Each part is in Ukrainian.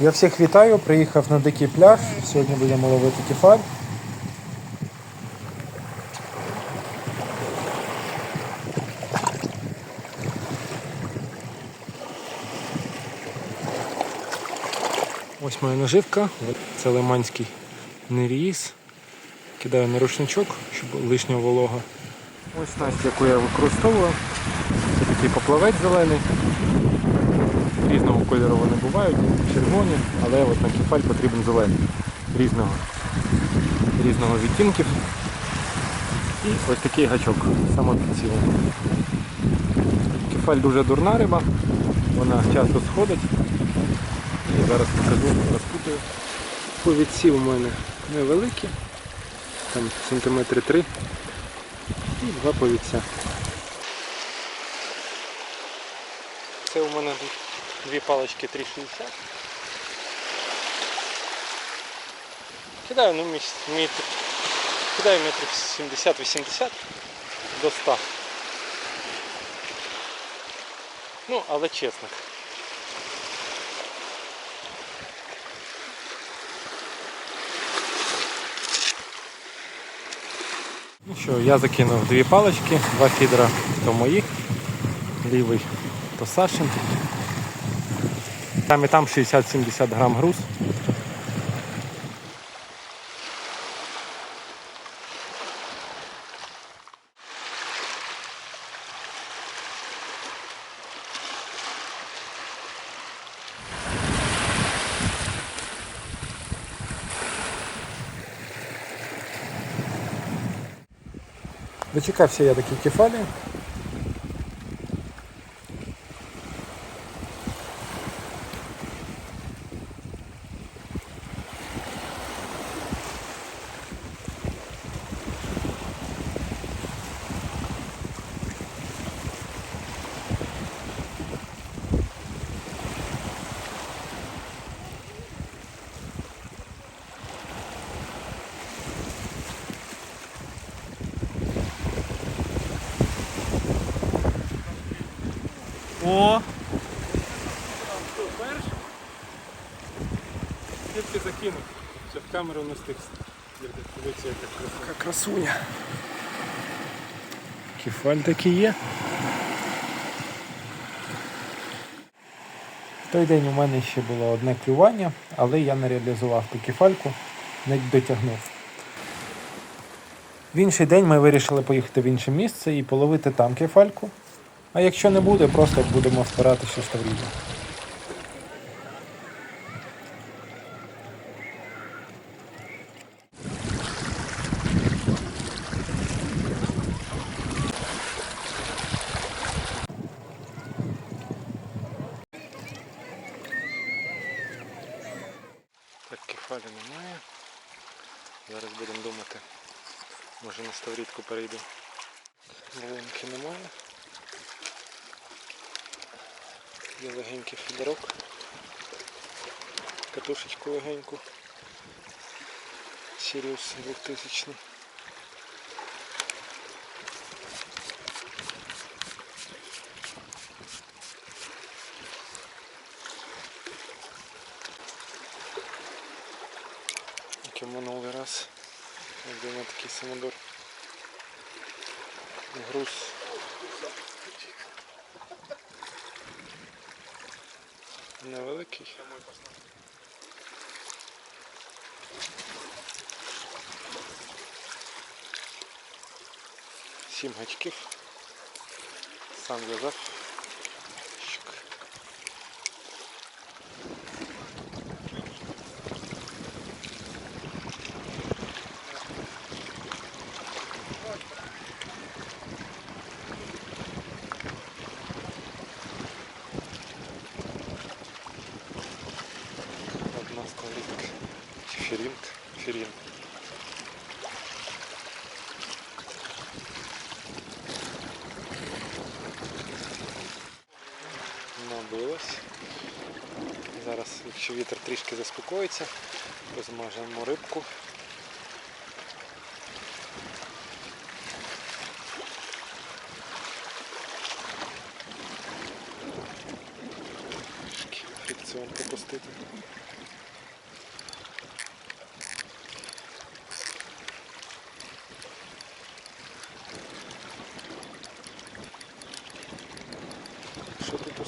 Я всіх вітаю, приїхав на дикий пляж. Сьогодні будемо ловити кефаль. Ось моя наживка. Це лиманський неріс. Кидаю на рушничок, щоб лишня волога. Ось снасть, яку я використовую. Це такий поплавець зелений. Різного кольору вони бувають, червоні, але от на кефаль потрібен зелений. Різного, різного відтінків. І ось такий гачок, саме під цілим. Кефаль дуже дурна риба, вона часто сходить. І зараз покажу, розпутую. Повідці у мене невеликі, там сантиметри три і два повідця. Це у мене дві палички 3,60. Кидаю ну, метр, кидаю метрів 70-80 до 100. Ну, але чесно. Ну що, я закинув дві палички, два фідера то мої, лівий то Сашин. Там і там 60-70 грам груз. Дочекався я такі кефалі. О! Тільки закинув, щоб камеру не стиг. Дивіться. Яка красуня. Кефаль такий є. В той день у мене ще було одне клювання, але я не реалізував ту кефальку, не дотягнув. В інший день ми вирішили поїхати в інше місце і половити там кефальку. А якщо не буде, просто будемо впиратися в Ставріду. Так, кефалі немає. Зараз будемо думати. Може на Ставрідку перейду. Волинки немає. Є легенький фідерок. Катушечку легеньку. Сіріус 2000. Як і минулий раз. Як на такий самодор. Груз невеликий. Сім гачків. Сам в'язав. Ферінт. Ферін. Набилось. Зараз, якщо вітер трішки заспокоїться, розмажемо рибку. Фрикціон пропустити.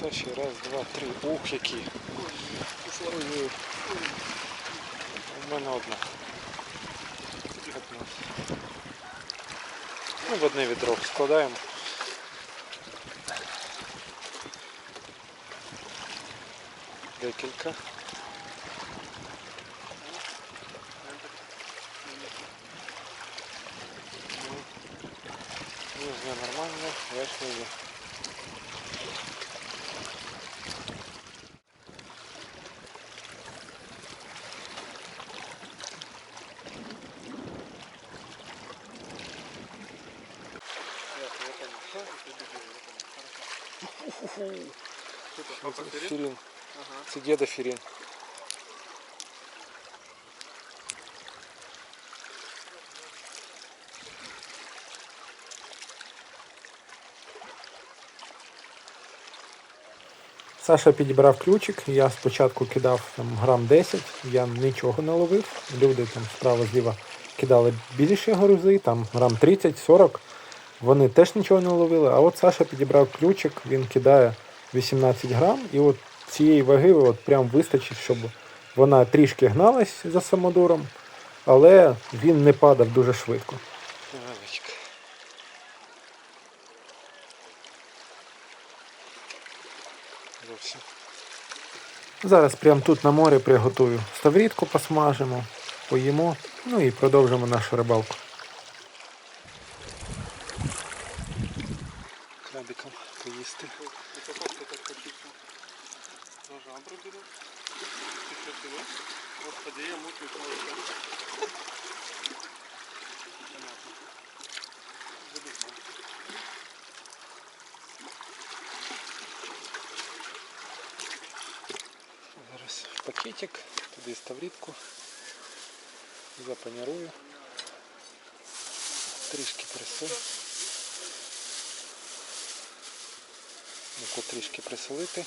Саші, раз, два, три. Ух, які. Ой-ой. У мене одна. Одна. Ну, в одне відро складаємо. Декілька. Нижня нормально, верхня є. Це фірін. Це діда фірін. Саша підібрав ключик, я спочатку кидав там, грам 10, я нічого не ловив. Люди там справа зліва кидали більші грузи, там грам 30-40, вони теж нічого не ловили. А от Саша підібрав ключик, він кидає 18 грам, і от цієї ваги от прям вистачить, щоб вона трішки гналась за самодуром, але він не падав дуже швидко. Зараз прямо тут на морі приготую ставрідку посмажимо, поїмо, ну і продовжимо нашу рибалку. Зараз в пакетик, туди ставрідку. Запанірую. Трішки присоль. Трішки присолити.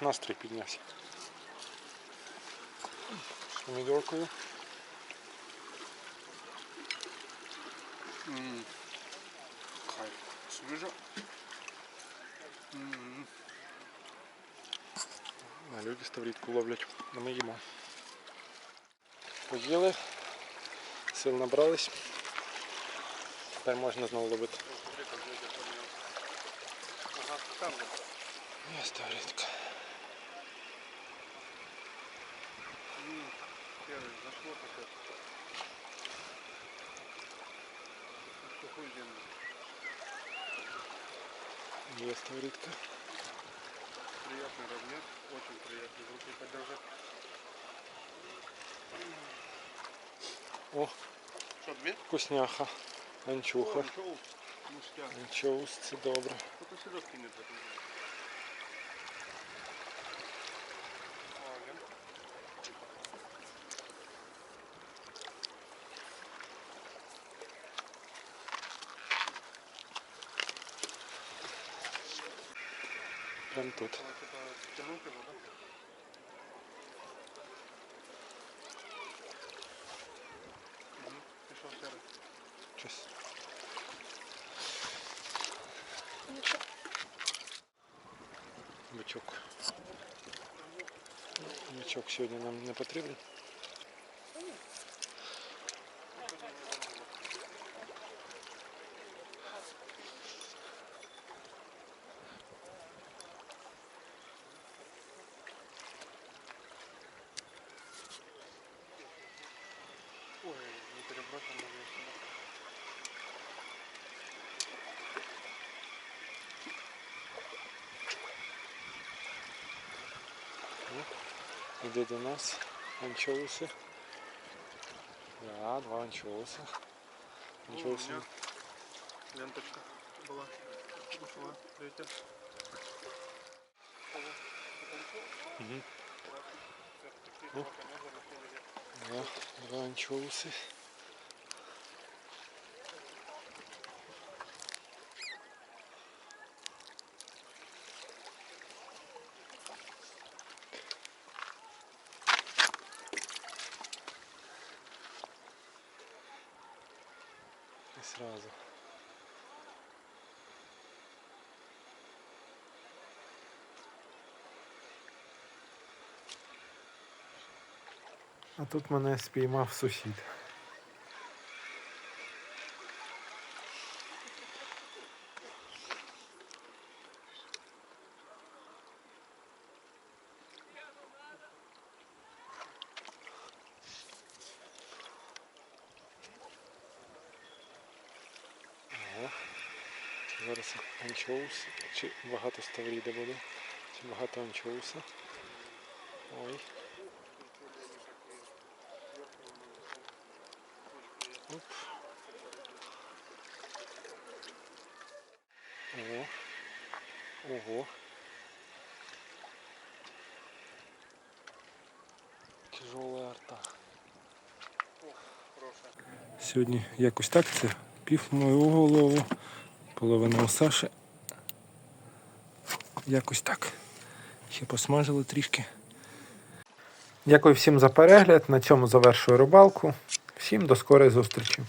правда. Аж настрій піднявся. З помідоркою. М. Кайф. Свежо. М. А люди ставрідку ловлять, а ми їмо. Поїли, сил набрались. Тепер можна знову ловити. Ага, там же. Є ставрідка. Местная рыбка. Приятный размер, очень приятный. В руке подержать. О, Что, две? вкусняха, анчуха. О, анчоус. Анчоус, це добре. Только сюда скинет. Серый. Щось. Бичок. Бичок сьогодні нам не потрібен. Іде до нас анчоуси. Да, два анчоуса. Анчоуси. Ленточка була. Ушла. Дивіться. Угу. Ну, О, два, два анчоуси. И сразу. А тут мене спіймав сусід. Зараз анчоус. Чи багато ставріди буде? Чи багато анчоуса? Ой. Оп. Ого. Ого. Тяжелая арта. Сьогодні якось так це пів мою голову, половина у Саші. Якось так. Ще посмажили трішки. Дякую всім за перегляд. На цьому завершую рибалку. Всім до скорої зустрічі.